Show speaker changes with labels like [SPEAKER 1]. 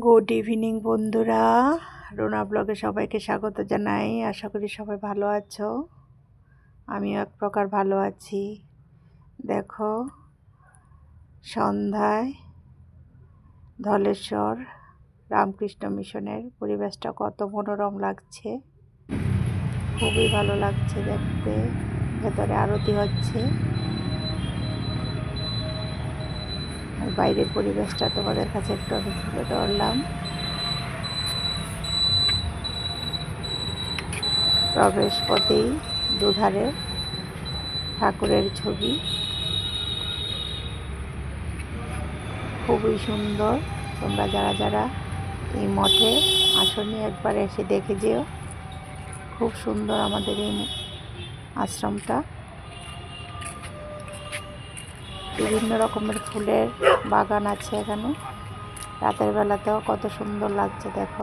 [SPEAKER 1] Good evening বন্ধুরা। রোনা ব্লগে সবাইকে স্বাগত জানাই। আশা করি সবাই ভালো আছো। আমিও এক প্রকার ভালো আছি। দেখো, সন্ধ্যায় ধলেশ্বর রামকৃষ্ণ মিশনের পরিবেশটা কত মনোরম লাগছে। খুবই ভালো লাগছে দেখতে। ভেতরে আরতি হচ্ছে। বাইরের পরিবেশটা তোমাদের কাছে একটু আমি তুলে ধরলাম। প্রবেশ পথেই দুধারে ঠাকুরের ছবি। খুবই সুন্দর। তোমরা যারা যারা এই মঠে আসনি একবার এসে দেখে যেও। খুব সুন্দর আমাদের এই আশ্রমটা। বিভিন্ন রকমের ফুলের বাগান আছে এখানে। রাতের বেলাতেও কত সুন্দর লাগছে দেখো।